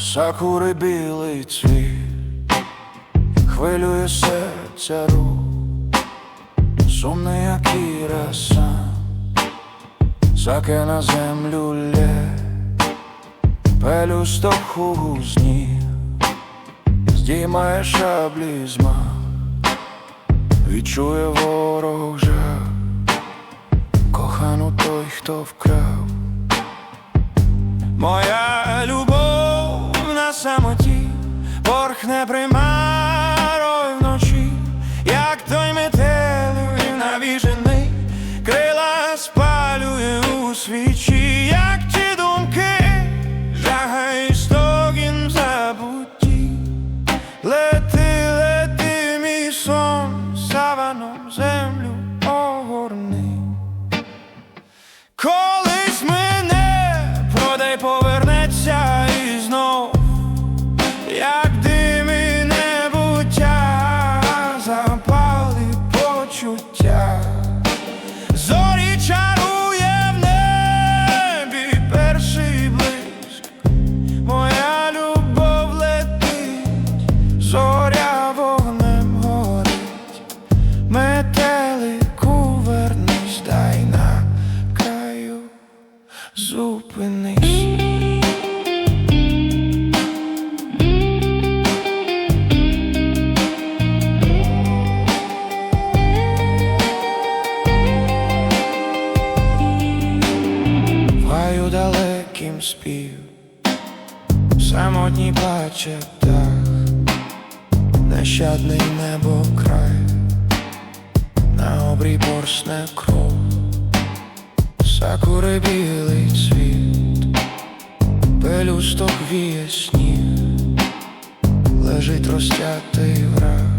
Сакури білий цвіт, хвилює серця рух, сумний як іра Саке на землю лє, пелюсток у гузні, здіймає шаблі з мах, відчує ворог жах, кохану той, хто вкрав. Моя порхне примарою вночі, як той метелик навіжений, крила спалює у свічі, як ті думки, жага і стогін в забутті. Лети, лети, мій сон, саваном землю огорни. Зупинись. В гаю далеким спів, самотній плаче птах, нещадний небо край, на обрій порсне кров. Сакури білий цвіт, пелюсток віє сніг, лежить розтятий враг,